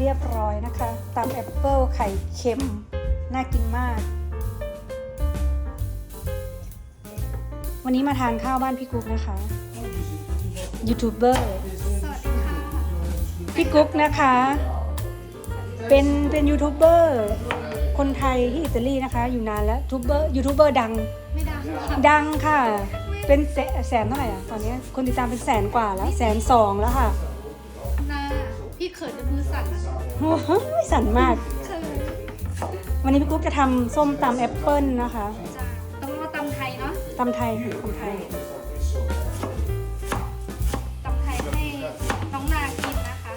เรียบร้อยนะคะตำแอปเปิลไข่เค็ม น่ากินมาก วันนี้มาทานข้าวบ้านพี่กุ๊กนะคะ ยูทูบเบอร์สวัสดีค่ะพี่กุ๊กนะคะ เป็นเป็นยูทูบเบอร์คนไทยที่อิตาลีนะคะ อยู่นานแล้วทูบเบอร์ยูทูบเบอร์ดัง ไม่ดังค่ะดังค่ะ เป็นแสแสนเท่าไหร่อะตอนนี้คนติดตามเป็นแสนกว่าแล้วแสนสองแล้วค่ะหน้า พี่เขินจนมือสั่นอะโอ้โหสั่นมาก เขินวันนี้พี่กุ๊กจะทำส้มตำแอปเปิลนะคะจ้าต้องรอตำไทยเนาะตำไทยค่ะตำไทย ตำไทยให้น้องนากินนะคะ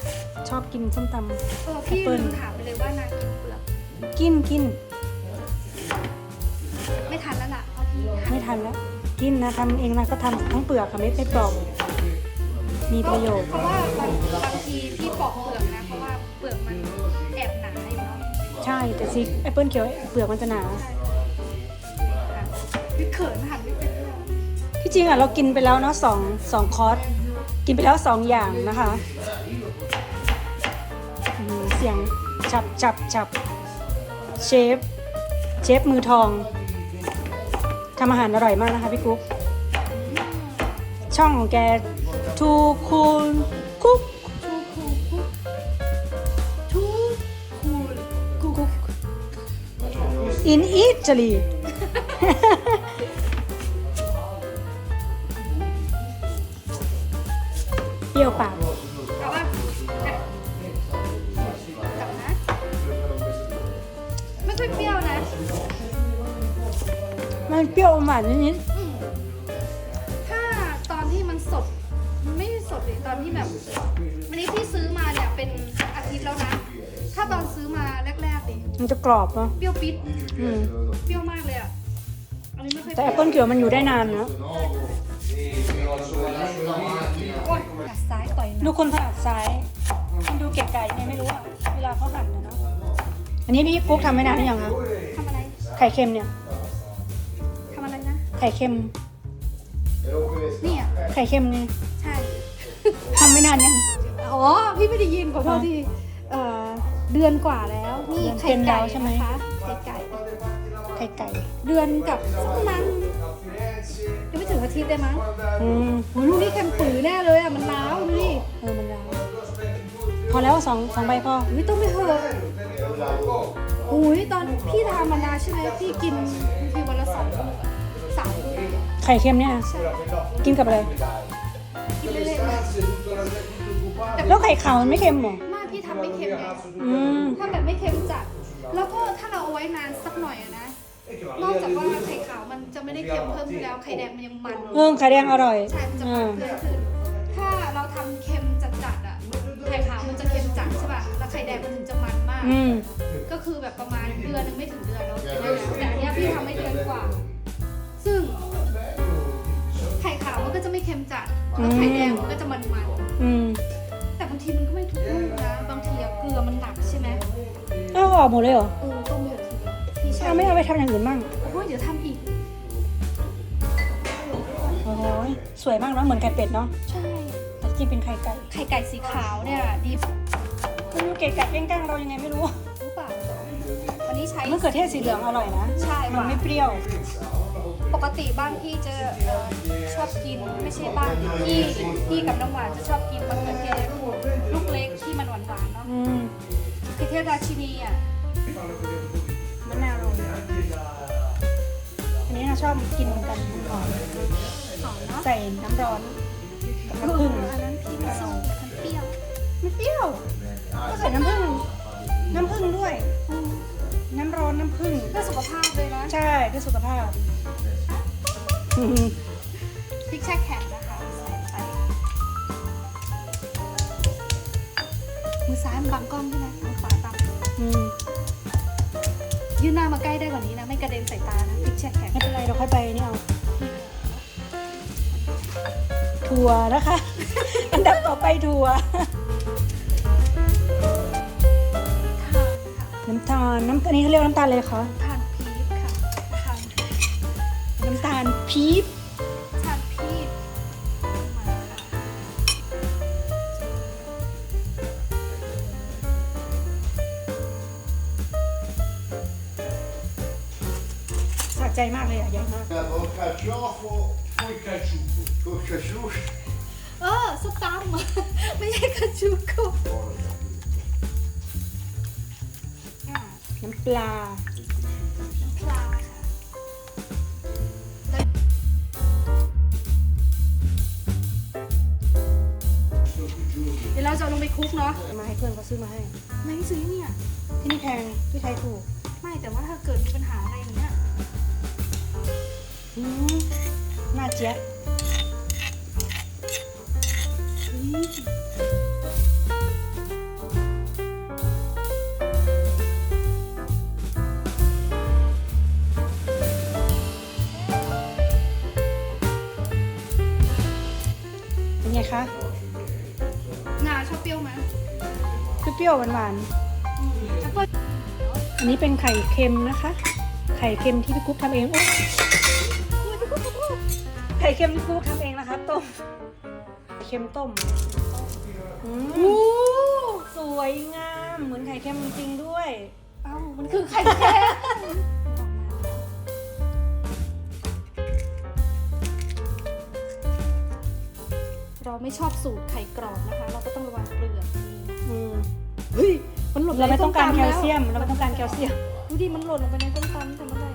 ชอบกินส้มตเออพี่แอปเปิ้ล ลืมถามไปเลยว่านากินเปลือกำกินกินไม่ทันแล้วล่ะเพราะพี่หั่นไม่ทันแล้ว กินนะทำเองนะก็ทำทั้งเปลือกค่ะไม่ไม่ปลอก มีประโยชน์ เพราะว่าบางบางทีพี่ปอกเปลือกนะ เพราะว่าเปลือกมันแอบหนาอยู่เนาะใช่ แต่ซีแอปเปิลเขียวเปลือกมันจะหนาใช่ค่ะพี่เขินหันไม่เป็นเลย ที่จริงอะเรากินไปแล้วเนาะสองสองคอร์สกินไปแล้วสองอย่างนะคะอืมเสียงจับจับจับเชฟ เชฟมือทองทำอาหารอร่อยมากนะคะพี่กุ๊กช่องของแก ทูคูลคุกทูคูคุกทูคูลกุ๊กกุ๊ก in Italy เปรี้ยวปากเอาป่ะอะจับนะ ไม่ค่อยเปรี้ยวนะ มันเปรี้ยวอมหวานนิดอื มันจะกรอบเนาะเปรี้ยวปิดอืมเปรี้ยวมากเลยอะ อันนี้ไม่ค่อยแต่แอปเปิลเขียวมันอยู่ได้นานนะโอ๊ยกัดซ้ายต่อยหดูนะคนถนัดซ้ายมันดูเก็บไก่ยังไงไม่รู้อะเวลาเขาหั่นนะเนาะอันนี้พี่กุ๊กทำไม่นานหรือยังคะทำอะไรไข่เค็มเนี่ย ทำอะไรนะ ไข่เค็มเนี่ยไข่เค็มนี่ใช่ ทำไม่นานยัง อ๋อ พี่ไม่ได้ยินขอโทษทีเอ่อเดือนกว่าแล้ว นี่ไข่เป็นแล้ไก่วใช่ไหมนะคะไข่ไก่ไข่ไก่ เดือนกับสักประมาณยังไม่ถึงอาทิตย์ได้มั้งอืมโอ้ยลูกนี่เค็มปือแน่เลยอะมันล้าวดูดิเออมันร้าวพอแล้วสองสองใบพออุ้ยต้องไม่เถอะอุ้ยตอนพี่ทำมานาใช่ไหมพี่กินบางทีวันละสองลูกอะสามลูกไข่เค็มเนี่ยใช่กินกับอะไรกินเล่นๆนะแต่แล้วไข่ขาวมันไม่เค็มเหรอไมากพี่ทำไม่เค็มไงอืม ถ้าแบบไม่เค็มจัด แล้วก็ถ้าเราเอาไว้นานสักหน่อยอะนะ นอกจากว่าไข่ขาวมันจะไม่ได้เค็มเพิ่มขึ้นแล้วไข่แดงมันยังมันเออไข่แดงอร่อย ใช่มันจะอืมันมเพิ่มขึ้นถ้าเราทำเค็มจัดๆอะไข่ขาวมันจะเค็มจัดใช่ป่ะแล้วไข่แดงมันถึงจะมันมาก อืม ก็คือแบบประมาณเดือนหนึงไม่ถึงเดือนแล้วกินได้แล้วแต่อันเนี้ยพี่ทำไม่เดือนกว่า ซึ่งไข่ขาวมันก็จะไม่เค็มจัดแล้วไข่แดงมันก็จะมันมันอืมๆแต่บาง ทีมันก็ไม่ทุกลูกนะ บางทีอะเกลือมันหนักใช่ไหมเอาออกหมดเลยเหรอเออต้มเหลือทีเดียวพี่ใช่เอาไม่เอาไปทำอย่างอื่นบ้างโอ้ยเดี๋ยวทำอีก โอ้ยสวยมากเนาะเหมือนไข่เป็ดเนาะใช่ แต่จริงเป็นไข่ไก่ไข่ไก่สีขาวเนี่ยดีไม่รู้เก๋ไก่แกล้งๆเรายังไงไม่รู้รู้เปล่าวันนี้ใช้ มะเขือเทศสีเหลืองอร่อยนะ ใช่มันไม่เปรี้ยว ปกติบ้านพี่จะเอ่อชอบกินไม่ใช่บ้านพี่พี่กับน้ำหวานจะชอบกินมะเขือเทศลูกเล็กที่มันหวานหวานๆเนาะอืมมะเขือเทศราชินีอะมะนาวโรยอันนี้เราชอบกินเหมือนกันหอมหอมเนาะใส่น้ำร้อนกับน้ำผึ้งอันนั้นพี่ไม่สู้มันเปรี้ยวไม่เปรี้ยวก็ใส่น้ำผึ้งน้ำผึ้งด้วยอืมน้ำร้อนน้ำผึ้งเพื่อสุขภาพเลยนะใช่เพื่อสุขภาพอืม พริกแช่แข็งนะคะใส่ไป มือซ้ายมันบังกล้องใช่ไหมมือขวาตามอืมยื่นหน้ามาใกล้ได้กว่านี้นะ ไม่กระเด็นใส่ตานะพริกแช่แข็งไม่เป็นไรเราค่อยไปนี่เอาถั่วนะคะ อันดับต่อไปถั่วทานค่ะน้ำตาลน้ำอันนี้เขาเรียกน้ำตาลเลยคะ ใจมากเลยอะใหญ่มาก Caciofo, poi caciuco. Con caciuco. เออสตัมป์ไม่ใช่กระชูกุอ่าน้ำปลาปลาค่ะเดี๋ยวเราจะเอาลงไปคลุกเนาะมาให้เพื่อนเขาซื้อมาให้ ไม่ซื้อเนี่ยที่นี่แพงที่ไทยถูก ไม่แต่ว่าถ้าเกิดมีปัญหาอะไรอย่างเงี้ย อืมน่าเจี๊ยบเป็นไงคะงาชอบเปรี้ยวไหมเปรี้ยวๆหวานอืมแอปเปิ้ลๆอันนี้เป็นไข่เค็มนะคะ ไข่เค็มที่พี่กุ๊กทำเองโอ๊ย ไข่เค็มที่พี่กุ๊กทำเองนะคะต้มไข่เค็มต้มอืมโอ้สวยงามเหมือนไข่เค็มจริงๆด้วย เอ้ามันคือไข่แค็มเราไม่ชอบสูตรไข่กรอบนะคะ เราก็ต้องระวังเปลือกนี่อืมเฮ้ยมันหล่นเราไม่ต้องการในแคส้ลตำเซียม เราไม่ต้องการแคลเซียม ดูดิมันหล่นลงไปในต้มตำแต่เมื่อไหร่